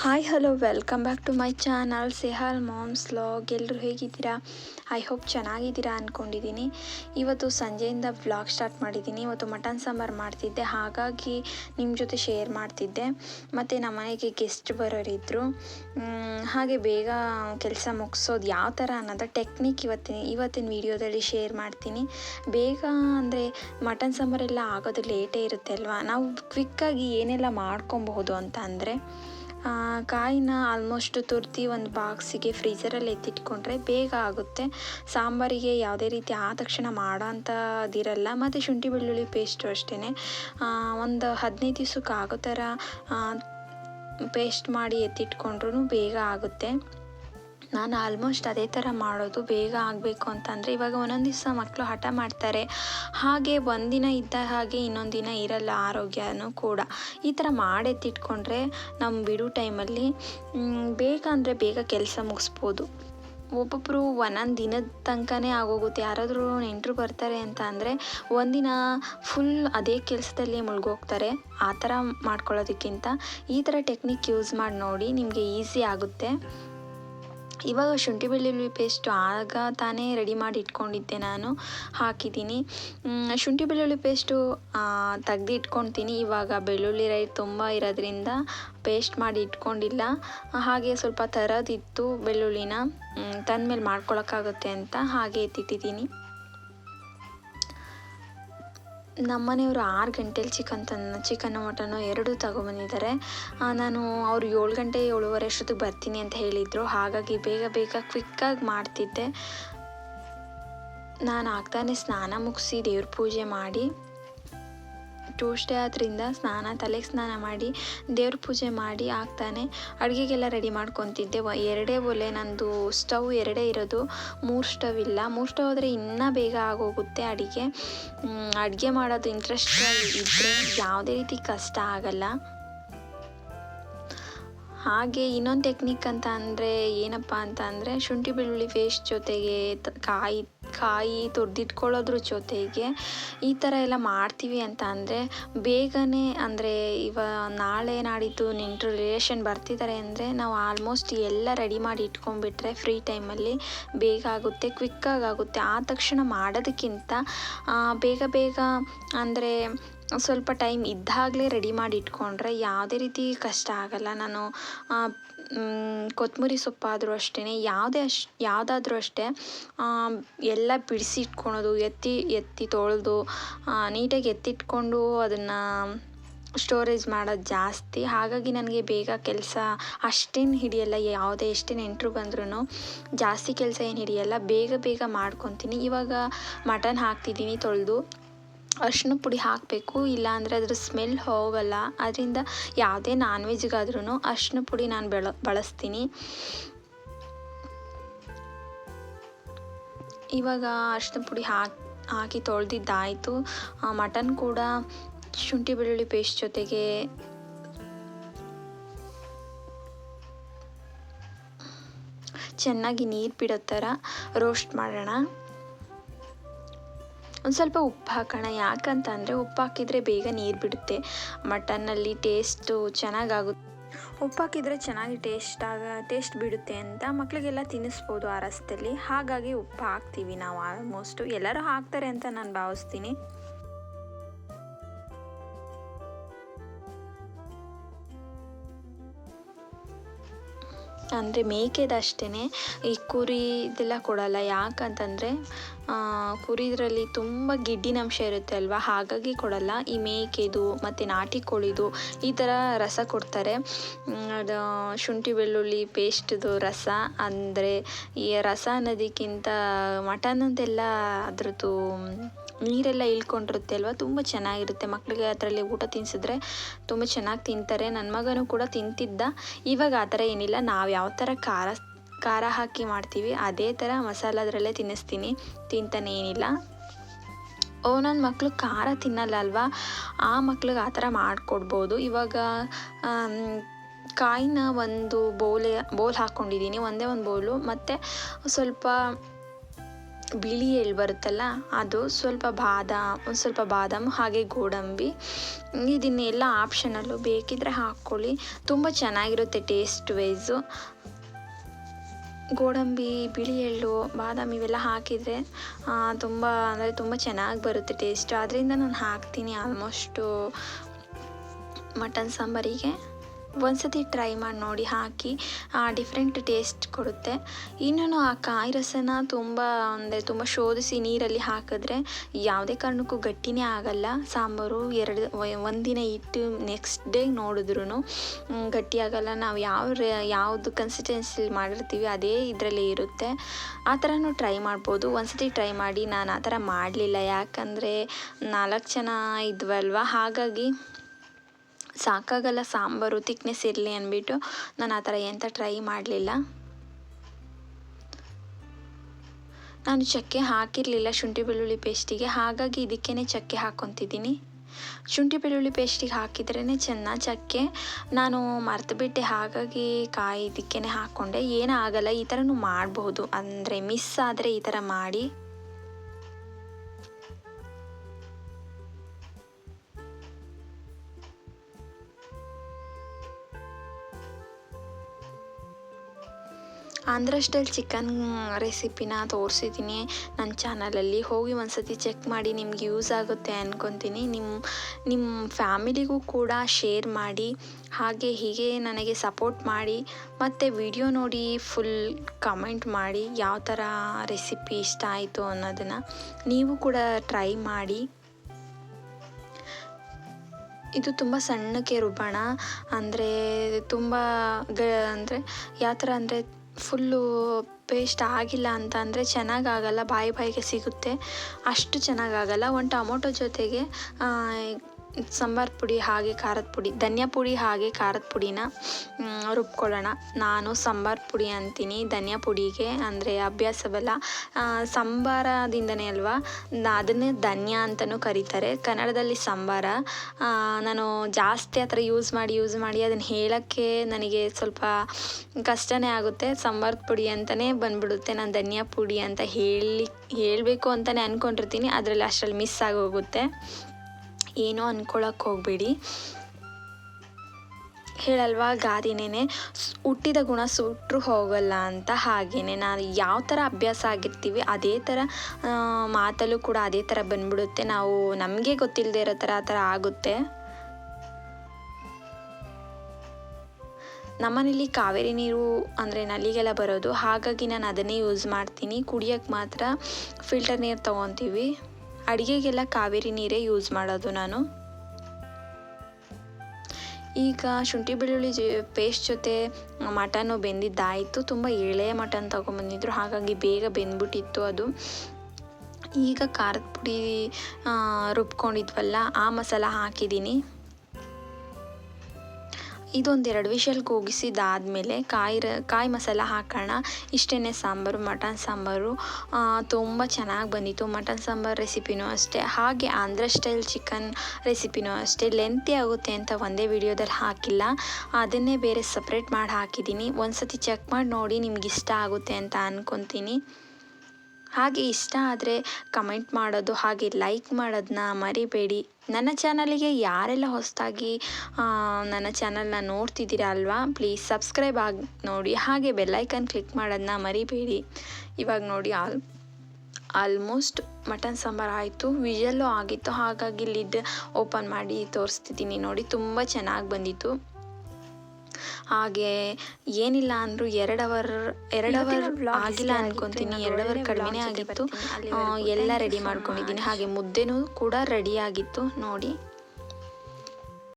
Hi hello welcome back to my channel ಸೆಹಾಲ್ moms log ಎಲ್ಲರೂ ಹೇಗಿದ್ದೀರಾ? I hope ಚೆನ್ನಾಗಿದ್ದೀರಾ ಅಂದ್ಕೊಂಡಿದ್ದೀನಿ ಇವತ್ತು ಸಂಜೆಯಿಂದ ವ್ಲಾಗ್ ಸ್ಟಾರ್ಟ್ ಮಾಡಿದ್ದೀನಿ. ಇವತ್ತು ಮಟನ್ ಸಾಂಬಾರು ಮಾಡ್ತಿದ್ದೆ. ಹಾಗಾಗಿ ನಿಮ್ಮ ಜೊತೆ ಶೇರ್ ಮಾಡ್ತಿದ್ದೆ. ಮತ್ತು ನಮ್ಮ ಮನೆಗೆ ಗೆಸ್ಟ್ ಬರೋರಿದ್ದರು ಹಾಗೆ ಬೇಗ ಕೆಲಸ ಮುಗಿಸೋದು ಯಾವ ಥರ ಅನ್ನೋದು ಟೆಕ್ನಿಕ್ ಇವತ್ತಿನ ಇವತ್ತಿನ ವಿಡಿಯೋದಲ್ಲಿ ಶೇರ್ ಮಾಡ್ತೀನಿ. ಬೇಗ ಅಂದರೆ ಮಟನ್ ಸಾಂಬಾರೆಲ್ಲ ಆಗೋದು ಲೇಟೇ ಇರುತ್ತೆ ಅಲ್ವಾ? ನಾವು ಕ್ವಿಕ್ಕಾಗಿ ಏನೆಲ್ಲ ಮಾಡ್ಕೊಬಹುದು ಅಂತ ಅಂದರೆ ಕಾಯಿನ ಆಲ್ಮೋಸ್ಟ್ ತುರ್ತಿ ಒಂದು ಬಾಕ್ಸಿಗೆ ಫ್ರೀಜರಲ್ಲಿ ಎತ್ತಿಟ್ಕೊಂಡ್ರೆ ಬೇಗ ಆಗುತ್ತೆ. ಸಾಂಬಾರಿಗೆ ಯಾವುದೇ ರೀತಿ ಆ ತಕ್ಷಣ ಮಾಡೋ ಅಂಥದ್ದಿರಲ್ಲ ಮತ್ತು ಶುಂಠಿ ಬೆಳ್ಳುಳ್ಳಿ ಪೇಸ್ಟು ಅಷ್ಟೇ ಒಂದು ಹದಿನೈದು ದಿವ್ಸಕ್ಕೆ ಆಗೋ ಥರ ಪೇಸ್ಟ್ ಮಾಡಿ ಎತ್ತಿಟ್ಕೊಂಡ್ರೂ ಬೇಗ ಆಗುತ್ತೆ. ನಾನು ಆಲ್ಮೋಸ್ಟ್ ಅದೇ ಥರ ಮಾಡೋದು ಬೇಗ ಆಗಬೇಕು ಅಂತಂದರೆ ಇವಾಗ ಒಂದೊಂದು ದಿವಸ ಮಕ್ಕಳು ಹಠ ಮಾಡ್ತಾರೆ. ಹಾಗೆ ಒಂದಿನ ಇದ್ದ ಹಾಗೆ ಇನ್ನೊಂದು ದಿನ ಇರಲ್ಲ ಆರೋಗ್ಯನೂ ಕೂಡ. ಈ ಥರ ಮಾಡೆತ್ತಿಟ್ಕೊಂಡ್ರೆ ನಮ್ಮ ಬಿಡು ಟೈಮಲ್ಲಿ ಬೇಗ ಅಂದರೆ ಬೇಗ ಕೆಲಸ ಮುಗಿಸ್ಬೋದು. ಒಬ್ಬೊಬ್ಬರು ಒಂದೊಂದು ದಿನದ ತನಕನೇ ಆಗೋಗುತ್ತೆ. ಯಾರಾದರೂ ನೆಂಟರು ಬರ್ತಾರೆ ಅಂತ ಅಂದರೆ ಒಂದಿನ ಫುಲ್ ಅದೇ ಕೆಲಸದಲ್ಲಿ ಮುಳುಗೋಗ್ತಾರೆ. ಆ ಥರ ಮಾಡ್ಕೊಳ್ಳೋದಕ್ಕಿಂತ ಈ ಥರ ಟೆಕ್ನಿಕ್ ಯೂಸ್ ಮಾಡಿ ನೋಡಿ ನಿಮಗೆ ಈಸಿ ಆಗುತ್ತೆ. ಇವಾಗ ಶುಂಠಿ ಬೆಳ್ಳುಳ್ಳಿ ಪೇಸ್ಟು ಆಗ ತಾನೇ ರೆಡಿ ಮಾಡಿ ಇಟ್ಕೊಂಡಿದ್ದೆ ನಾನು, ಹಾಕಿದ್ದೀನಿ. ಶುಂಠಿ ಬೆಳ್ಳುಳ್ಳಿ ಪೇಸ್ಟು ತೆಗ್ದು ಇಟ್ಕೊಳ್ತೀನಿ. ಇವಾಗ ಬೆಳ್ಳುಳ್ಳಿ ರೈಟ್ ತುಂಬ ಇರೋದ್ರಿಂದ ಪೇಸ್ಟ್ ಮಾಡಿ ಇಟ್ಕೊಂಡಿಲ್ಲ. ಹಾಗೆ ಸ್ವಲ್ಪ ತರೋದಿತ್ತು ಬೆಳ್ಳುಳ್ಳಿನ. ತಂದಮೇಲೆ ಮಾಡ್ಕೊಳಕ್ಕಾಗುತ್ತೆ ಅಂತ ಹಾಗೆ ಎತ್ತಿಟ್ಟಿದ್ದೀನಿ ನಮ್ಮನೆಯವರು ಆರು ಗಂಟೆಲಿ ಚಿಕನ್ ತಂದು ಚಿಕನ್ನು ಮಟನ್ನು ಎರಡೂ ತಗೊಬಂದಿದ್ದಾರೆ ನಾನು ಅವರು ಏಳು ಗಂಟೆ, ಏಳುವರೆ ಅಷ್ಟೊತ್ತಿಗೆ ಬರ್ತೀನಿ ಅಂತ ಹೇಳಿದರು. ಹಾಗಾಗಿ ಬೇಗ ಬೇಗ ಕ್ವಿಕ್ಕಾಗಿ ಮಾಡ್ತಿದ್ದೆ. ನಾನು ಆಗ್ತಾನೆ ಸ್ನಾನ ಮುಗಿಸಿ ದೇವ್ರ ಪೂಜೆ ಮಾಡಿ ಟ್ಯೂಸ್ಡೇ ಆದ್ದರಿಂದ ಸ್ನಾನ, ತಲೆಗೆ ಸ್ನಾನ ಮಾಡಿ, ದೇವ್ರ ಪೂಜೆ ಮಾಡಿ ಆಗ್ತಾನೆ. ಅಡುಗೆಗೆಲ್ಲ ರೆಡಿ ಮಾಡ್ಕೊತಿದ್ದೆ. ಎರಡೇ ಒಲೆ ನಂದು ಸ್ಟವ್ ಎರಡೇ ಇರೋದು. ಮೂರು ಸ್ಟವ್ ಇಲ್ಲ. ಮೂರು ಸ್ಟವ್ ಆದರೆ ಇನ್ನೂ ಬೇಗ ಆಗೋಗುತ್ತೆ ಅಡುಗೆ. ಅಡುಗೆ ಮಾಡೋದು ಇಂಟ್ರೆಸ್ಟ್ ಇದ್ದರೆ ಯಾವುದೇ ರೀತಿ ಕಷ್ಟ ಆಗಲ್ಲ. ಹಾಗೆ ಇನ್ನೊಂದು ಟೆಕ್ನಿಕ್ ಅಂತ ಅಂದರೆ ಏನಪ್ಪ ಅಂತ ಅಂದರೆ ಶುಂಠಿ ಬೆಳ್ಳುಳ್ಳಿ ಪೇಸ್ಟ್ ಜೊತೆಗೆ ಕಾಯಿ ಕಾಯಿ ತುರ್ದಿಟ್ಕೊಳ್ಳೋದ್ರ ಜೊತೆಗೆ ಈ ಥರ ಎಲ್ಲ ಮಾಡ್ತೀವಿ ಅಂತ ಅಂದರೆ ಬೇಗನೆ ಅಂದರೆ ಇವ ನಾಳೆ ನಾಡಿದ್ದು ನೆಂಟರು ರಿಲೇಷನ್ ಬರ್ತಿದ್ದಾರೆ ಅಂದರೆ ನಾವು ಆಲ್ಮೋಸ್ಟ್ ಎಲ್ಲ ರೆಡಿ ಮಾಡಿ ಇಟ್ಕೊಂಡ್ಬಿಟ್ರೆ ಫ್ರೀ ಟೈಮಲ್ಲಿ ಬೇಗ ಆಗುತ್ತೆ ಕ್ವಿಕ್ಕಾಗಿ ಆಗುತ್ತೆ. ಆ ತಕ್ಷಣ ಮಾಡೋದಕ್ಕಿಂತ ಬೇಗ ಬೇಗ ಅಂದರೆ ಸ್ವಲ್ಪ ಟೈಮ್ ಇದ್ದಾಗಲೇ ರೆಡಿ ಮಾಡಿ ಇಟ್ಕೊಂಡ್ರೆ ಯಾವುದೇ ರೀತಿ ಕಷ್ಟ ಆಗಲ್ಲ. ನಾನು ಕೊತ್ತಂಬರಿ ಸೊಪ್ಪಾದರೂ ಅಷ್ಟೇ ಯಾವುದೇ ಅಶ್ ಯಾವುದಾದ್ರೂ ಅಷ್ಟೇ ಎಲ್ಲ ಬಿಡಿಸಿ ಇಟ್ಕೊಳೋದು, ಎತ್ತಿ ಎತ್ತಿ ತೊಳೆದು ನೀಟಾಗಿ ಎತ್ತಿಟ್ಕೊಂಡು ಅದನ್ನು ಸ್ಟೋರೇಜ್ ಮಾಡೋದು ಜಾಸ್ತಿ. ಹಾಗಾಗಿ ನನಗೆ ಬೇಗ ಕೆಲಸ ಅಷ್ಟೇನು ಹಿಡಿಯಲ್ಲ, ಯಾವುದೇ ಎಷ್ಟೇ ನೆಂಟರು ಬಂದ್ರೂ ಜಾಸ್ತಿ ಕೆಲಸ ಏನು ಹಿಡಿಯಲ್ಲ, ಬೇಗ ಬೇಗ ಮಾಡ್ಕೊತೀನಿ. ಇವಾಗ ಮಟನ್ ಹಾಕ್ತಿದ್ದೀನಿ ತೊಳೆದು. ಅರಿಶಿನ ಪುಡಿ ಹಾಕಬೇಕು, ಇಲ್ಲ ಅಂದರೆ ಅದ್ರ ಸ್ಮೆಲ್ ಹೋಗಲ್ಲ. ಅದರಿಂದ ಯಾವುದೇ ನಾನ್ ವೆಜ್ಗಾದ್ರೂ ಅರಿಶಿನ ಪುಡಿ ನಾನು ಬೆಳ, ಬಳಸ್ತೀನಿ. ಇವಾಗ ಅರಿಶಿನ ಪುಡಿ ಹಾಕಿ ಹಾಕಿ ತೊಳೆದಿದ್ದಾಯಿತು. ಮಟನ್ ಕೂಡ ಶುಂಠಿ ಬೆಳ್ಳುಳ್ಳಿ ಪೇಸ್ಟ್ ಜೊತೆಗೆ ಚೆನ್ನಾಗಿ ನೀರು ಬಿಡೋ ಥರ ರೋಸ್ಟ್ ಮಾಡೋಣ. ಒಂದು ಸ್ವಲ್ಪ ಉಪ್ಪು ಹಾಕೋಣ. ಯಾಕಂತಂದರೆ ಉಪ್ಪು ಹಾಕಿದರೆ ಬೇಗ ನೀರು ಬಿಡುತ್ತೆ. ಮಟನ್ನಲ್ಲಿ ಟೇಸ್ಟು ಚೆನ್ನಾಗಾಗುತ್ತೆ. ಉಪ್ಪು ಹಾಕಿದರೆ ಚೆನ್ನಾಗಿ ಟೇಸ್ಟ್ ಆಗ ಟೇಸ್ಟ್ ಬಿಡುತ್ತೆ ಅಂತ ಮಕ್ಕಳಿಗೆಲ್ಲ ತಿನ್ನಿಸ್ಬೋದು ಆ ರಸದಲ್ಲಿ ಹಾಗಾಗಿ ಉಪ್ಪು ಹಾಕ್ತೀವಿ ನಾವು ಆಲ್ಮೋಸ್ಟು ಎಲ್ಲರೂ ಹಾಕ್ತಾರೆ ಅಂತ ನಾನು ಭಾವಿಸ್ತೀನಿ. ಅಂದರೆ ಮೇಕೆದಷ್ಟೇ ಈ ಕುರಿ ಇದೆಲ್ಲ ಕೊಡಲ್ಲ. ಯಾಕಂತಂದರೆ ಕುರಿದ್ರಲ್ಲಿ ತುಂಬ ಗಿಡ್ಡಿನಂಶ ಇರುತ್ತೆ ಅಲ್ವಾ? ಹಾಗಾಗಿ ಕೊಡಲ್ಲ. ಈ ಮೇಕೆದು, ಮತ್ತು ನಾಟಿ ಕೋಳಿದು ಈ ಥರ ರಸ ಕೊಡ್ತಾರೆ. ಅದು ಶುಂಠಿ ಬೆಳ್ಳುಳ್ಳಿ ಪೇಸ್ಟ್ದು ರಸ, ಅಂದರೆ ಈ ರಸ ಅನ್ನೋದಕ್ಕಿಂತ ಮಟನ್ದ್ದೆಲ್ಲ ಅದರದ್ದು ನೀರೆಲ್ಲ ಇಳ್ಕೊಂಡಿರುತ್ತೆ ಅಲ್ವಾ? ತುಂಬ ಚೆನ್ನಾಗಿರುತ್ತೆ. ಮಕ್ಕಳಿಗೆ ಅದರಲ್ಲಿ ಊಟ ತಿನ್ಸಿದ್ರೆ ತುಂಬ ಚೆನ್ನಾಗಿ ತಿಂತಾರೆ. ನನ್ನ ಮಗನೂ ಕೂಡ ತಿಂತಿದ್ದ. ಇವಾಗ ಆ ಥರ ಏನಿಲ್ಲ. ನಾವು ಯಾವ ಥರ ಖಾರ ಖಾರ ಹಾಕಿ ಮಾಡ್ತೀವಿ. ಅದೇ ಥರ ಮಸಾಲ ಅದರಲ್ಲೇ ತಿನ್ನಿಸ್ತೀನಿ. ತಿಂತಾನೆ ಏನಿಲ್ಲ. ಒಂದೊಂದು ಮಕ್ಕಳು ಖಾರ ತಿನ್ನಲ್ಲ ಅಲ್ವಾ? ಆ ಮಕ್ಳಿಗೆ ಆ ಥರ ಮಾಡಿಕೊಡ್ಬೋದು. ಇವಾಗ ಕಾಯಿನ ಒಂದು ಬೌಲೆ, ಬೌಲ್ ಹಾಕ್ಕೊಂಡಿದ್ದೀನಿ ಒಂದೇ ಒಂದು ಬೌಲು. ಮತ್ತು ಸ್ವಲ್ಪ ಬಿಳಿ ಎಳ್ಳು ಬರುತ್ತಲ್ಲ, ಅದು ಸ್ವಲ್ಪ ಬಾದಾಮ್, ಒಂದು ಸ್ವಲ್ಪ ಬಾದಾಮ್, ಹಾಗೆ ಗೋಡಂಬಿ. ಇದನ್ನೆಲ್ಲ ಆಪ್ಷನಲ್ಲು ಬೇಕಿದ್ದರೆ ಹಾಕ್ಕೊಳ್ಳಿ. ತುಂಬ ಚೆನ್ನಾಗಿರುತ್ತೆ ಟೇಸ್ಟ್ ವೈಸು ಗೋಡಂಬಿ ಬಿಳಿ ಎಳ್ಳು ಬಾದಾಮಿ ಇವೆಲ್ಲ ಹಾಕಿದರೆ ತುಂಬ, ಅಂದರೆ ತುಂಬ ಚೆನ್ನಾಗಿ ಬರುತ್ತೆ ಟೇಸ್ಟ್ ಅದರಿಂದ ನಾನು ಹಾಕ್ತೀನಿ ಆಲ್ಮೋಸ್ಟು ಮಟನ್ ಸಾಂಬಾರಿಗೆ. ಒಂದ್ಸತಿ ಟ್ರೈ ಮಾಡಿ ನೋಡಿ ಹಾಕಿ ಡಿಫ್ರೆಂಟ್ ಟೇಸ್ಟ್ ಕೊಡುತ್ತೆ. ಇನ್ನೂ ಆ ಕಾಯಿ ರಸನ ತುಂಬ ಅಂದರೆ ತುಂಬ ಶೋಧಿಸಿ ನೀರಲ್ಲಿ ಹಾಕಿದ್ರೆ ಯಾವುದೇ ಕಾರಣಕ್ಕೂ ಗಟ್ಟಿನೇ ಆಗಲ್ಲ. ಸಾಂಬಾರು ಎರಡು ಒಂದಿನ ಇಟ್ಟು ನೆಕ್ಸ್ಟ್ ಡೇ ನೋಡಿದ್ರೂ ಗಟ್ಟಿ ಆಗಲ್ಲ. ನಾವು ಯಾವ ಯಾವುದು ಕನ್ಸಿಸ್ಟೆನ್ಸಿಲಿ ಮಾಡಿರ್ತೀವಿ ಅದೇ ಇದರಲ್ಲಿ ಇರುತ್ತೆ. ಆ ಥರನೂ ಟ್ರೈ ಮಾಡ್ಬೋದು. ಒಂದ್ಸತಿ ಟ್ರೈ ಮಾಡಿ ನಾನು ಆ ಥರ ಮಾಡಲಿಲ್ಲ. ಯಾಕಂದರೆ ನಾಲ್ಕು ಜನ ಇದ್ವಲ್ವ? ಹಾಗಾಗಿ ಸಾಕಾಗಲ್ಲ, ಸಾಂಬಾರು ತಿಕ್ನೆಸ್ ಇರಲಿ ಅಂದ್ಬಿಟ್ಟು ನಾನು ಆ ಥರ ಎಂತ ಟ್ರೈ ಮಾಡಲಿಲ್ಲ. ನಾನು ಚಕ್ಕೆ ಹಾಕಿರಲಿಲ್ಲ, ಶುಂಠಿ ಬೆಳ್ಳುಳ್ಳಿ ಪೇಸ್ಟಿಗೆ ಹಾಗಾಗಿ ಇದಕ್ಕೇ ಚಕ್ಕೆ ಹಾಕೊತಿದ್ದೀನಿ. ಶುಂಠಿ ಬೆಳ್ಳುಳ್ಳಿ ಪೇಸ್ಟಿಗೆ ಹಾಕಿದ್ರೇ ಚೆನ್ನ. ಚಕ್ಕೆ ನಾನು ಮರ್ತುಬಿಟ್ಟೆ, ಹಾಗಾಗಿ ಕಾಯಿ ಇದಕ್ಕೇ ಹಾಕ್ಕೊಂಡೆ ಏನೂ ಆಗಲ್ಲ ಈ ಥರನೂ ಮಾಡಬಹುದು ಅಂದರೆ ಮಿಸ್ ಆದರೆ ಈ ಥರ ಮಾಡಿ. ಆಂಧ್ರ ಸ್ಟೈಲ್ ಚಿಕನ್ ರೆಸಿಪಿನ ತೋರಿಸಿದ್ದೀನಿ. ನನ್ನ ಚಾನಲಲ್ಲಿ ಹೋಗಿ ಒಂದ್ಸತಿ ಚೆಕ್ ಮಾಡಿ ನಿಮ್ಗೆ ಯೂಸ್ ಆಗುತ್ತೆ ಅಂದ್ಕೊತೀನಿ ನಿಮ್ಮ ನಿಮ್ಮ ಫ್ಯಾಮಿಲಿಗೂ ಕೂಡ ಶೇರ್ ಮಾಡಿ, ಹಾಗೆ ಹೀಗೆ ನನಗೆ ಸಪೋರ್ಟ್ ಮಾಡಿ, ಮತ್ತು ವಿಡಿಯೋ ನೋಡಿ ಫುಲ್ ಕಮೆಂಟ್ ಮಾಡಿ ಯಾವ ಥರ ರೆಸಿಪಿ ಇಷ್ಟ ಆಯಿತು ಅನ್ನೋದನ್ನು ನೀವು ಕೂಡ ಟ್ರೈ ಮಾಡಿ. ಇದು ತುಂಬ ಸಣ್ಣಕ್ಕೆ ರುಬ್ಬೋಣ, ಅಂದರೆ ತುಂಬ ಗ, ಅಂದರೆ ಯಾವ ಥರ ಅಂದರೆ ಫುಲ್ಲು ಪೇಸ್ಟ್ ಆಗಿಲ್ಲ ಅಂತ ಅಂದರೆ ಚೆನ್ನಾಗಾಗಲ್ಲ ಬಾಯಿ ಬಾಯಿಗೆ ಸಿಗುತ್ತೆ. ಅಷ್ಟು ಚೆನ್ನಾಗಾಗಲ್ಲ. ಒಂದು ಟೊಮೊಟೊ ಜೊತೆಗೆ ಸಾಂಬಾರು ಪುಡಿ ಹಾಗೆ ಖಾರದ ಪುಡಿ, ಧನಿಯಾ ಪುಡಿ ಹಾಗೆ ಖಾರದ ಪುಡಿನ ರುಬ್ಕೊಳ್ಳೋಣ. ನಾನು ಸಾಂಬಾರು ಪುಡಿ ಅಂತೀನಿ. ಧನಿಯಾ ಪುಡಿಗೆ ಅಂದರೆ ಅಭ್ಯಾಸವಲ್ಲ ಸಾಂಬಾರದಿಂದನೇ ಅಲ್ವಾ? ಅದನ್ನೇ ಧನ್ಯ ಅಂತಲೂ ಕರೀತಾರೆ. ಕನ್ನಡದಲ್ಲಿ ಸಾಂಬಾರ ನಾನು ಜಾಸ್ತಿ ಆ ಥರ ಯೂಸ್ ಮಾಡಿ ಯೂಸ್ ಮಾಡಿ ಅದನ್ನು ಹೇಳೋಕ್ಕೆ ನನಗೆ ಸ್ವಲ್ಪ ಕಷ್ಟನೇ ಆಗುತ್ತೆ. ಸಾಂಬಾರ್ ಪುಡಿ ಅಂತಲೇ ಬಂದ್ಬಿಡುತ್ತೆ. ನಾನು ಧನಿಯಾ ಪುಡಿ ಅಂತ ಹೇಳಿ, ಹೇಳಬೇಕು ಅಂತಲೇ ಅಂದ್ಕೊಂಡಿರ್ತೀನಿ ಅದರಲ್ಲಿ ಅಷ್ಟರಲ್ಲಿ ಮಿಸ್ ಆಗೋಗುತ್ತೆ. ಏನೋ ಅಂದ್ಕೊಳಕ್ಕೆ ಹೋಗಬೇಡಿ. ಹೇಳಲ್ವಾ ಗಾದಿನೇನೆ ಹುಟ್ಟಿದ ಗುಣ ಸುಟ್ಟರು ಹೋಗಲ್ಲ ಅಂತ ಹಾಗೇನೆ. ನಾವು ಯಾವ ಥರ ಅಭ್ಯಾಸ ಆಗಿರ್ತೀವಿ, ಅದೇ ಥರ ಮಾತಲ್ಲೂ ಕೂಡ ಅದೇ ಥರ ಬಂದ್ಬಿಡುತ್ತೆ. ನಾವು ನಮಗೆ ಗೊತ್ತಿಲ್ಲದೆ ಇರೋ ಥರ ಆ ಥರ ಆಗುತ್ತೆ. ನಮ್ಮನೇಲಿ ಕಾವೇರಿ ನೀರು ಅಂದರೆ ನಲ್ಲಿಗೆಲ್ಲ ಬರೋದು. ಹಾಗಾಗಿ ನಾನು ಅದನ್ನೇ ಯೂಸ್ ಮಾಡ್ತೀನಿ. ಕುಡಿಯೋಕ್ಕೆ ಮಾತ್ರ ಫಿಲ್ಟರ್ ನೀರು ತೊಗೊತೀವಿ. ಅಡುಗೆಗೆಲ್ಲ ಕಾವೇರಿ ನೀರೇ ಯೂಸ್ ಮಾಡೋದು ನಾನು. ಈಗ ಶುಂಠಿ ಬೆಳ್ಳುಳ್ಳಿ ಜ ಪೇಸ್ಟ್ ಜೊತೆ ಮಟನ್ನು ಬೆಂದಿದ್ದಾಯಿತು. ತುಂಬ ಎಳೆಯ ಮಟನ್ ತೊಗೊಂಬಂದಿದ್ರು. ಹಾಗಾಗಿ ಬೇಗ ಬೆಂದ್ಬಿಟ್ಟಿತ್ತು ಅದು. ಈಗ ಖಾರದ ಪುಡಿ ರುಬ್ಕೊಂಡಿದ್ವಲ್ಲ, ಆ ಮಸಾಲ ಹಾಕಿದ್ದೀನಿ. ಇದೊಂದೆರಡು ವಿಷಲ್ ಕೂಗಿಸಿದಾದಮೇಲೆ ಕಾಯಿ ರ ಕಾಯಿ ಮಸಾಲ ಹಾಕೋಣ. ಇಷ್ಟೇ ಸಾಂಬಾರು, ಮಟನ್ ಸಾಂಬಾರು. ತುಂಬ ಚೆನ್ನಾಗಿ ಬಂದಿತ್ತು ಮಟನ್ ಸಾಂಬಾರು ರೆಸಿಪಿನೂ ಅಷ್ಟೇ. ಹಾಗೆ ಆಂಧ್ರ ಸ್ಟೈಲ್ ಚಿಕನ್ ರೆಸಿಪಿನೂ ಅಷ್ಟೇ. ಲೆಂತಿ ಆಗುತ್ತೆ ಅಂತ ಒಂದೇ ವಿಡಿಯೋದಲ್ಲಿ ಹಾಕಿಲ್ಲ. ಅದನ್ನೇ ಬೇರೆ ಸಪ್ರೇಟ್ ಮಾಡಿ ಹಾಕಿದ್ದೀನಿ. ಒಂದು ಸತಿ ಚೆಕ್ ಮಾಡಿ ನೋಡಿ ನಿಮ್ಗೆ ಇಷ್ಟ ಆಗುತ್ತೆ ಅಂತ ಅಂದ್ಕೊತೀನಿ ಹಾಗೆ ಇಷ್ಟ ಆದರೆ ಕಮೆಂಟ್ ಮಾಡೋದು ಹಾಗೆ ಲೈಕ್ ಮಾಡೋದನ್ನ ಮರಿಬೇಡಿ. ನನ್ನ ಚಾನಲಿಗೆ ಯಾರೆಲ್ಲ ಹೊಸದಾಗಿ ನನ್ನ ಚಾನಲ್ನ ನೋಡ್ತಿದ್ದೀರ ಅಲ್ವಾ? ಪ್ಲೀಸ್ ಸಬ್ಸ್ಕ್ರೈಬ್ ಆಗಿ ನೋಡಿ. ಹಾಗೆ ಬೆಲ್ಲೈಕನ್ ಕ್ಲಿಕ್ ಮಾಡೋದನ್ನ ಮರಿಬೇಡಿ. ಇವಾಗ ನೋಡಿ, ಆಲ್, ಆಲ್ಮೋಸ್ಟ್ ಮಟನ್ ಸಾಂಬಾರು ಆಯಿತು. ವಿಜಲ್ಲು ಆಗಿತ್ತು. ಹಾಗಾಗಿ ಲಿಡ್ ಓಪನ್ ಮಾಡಿ ತೋರಿಸ್ತಿದ್ದೀನಿ ನೋಡಿ. ತುಂಬ ಚೆನ್ನಾಗಿ ಬಂದಿತ್ತು. ಹಾಗೆ ಏನಿಲ್ಲ ಅಂದ್ರು ಎರಡು ಅವರ್ ಎರಡು ಅವರ್ ಆಗಿಲ್ಲ ಅನ್ಕೊಂತೀನಿ. ಎರಡು ಅವರ್ ಕಡಿಮೆನೇ ಆಗಿತ್ತು. ಎಲ್ಲ ರೆಡಿ ಮಾಡ್ಕೊಂಡಿದ್ದೀನಿ. ಹಾಗೆ ಮುದ್ದೆನೂ ಕೂಡ ರೆಡಿ ಆಗಿತ್ತು. ನೋಡಿ.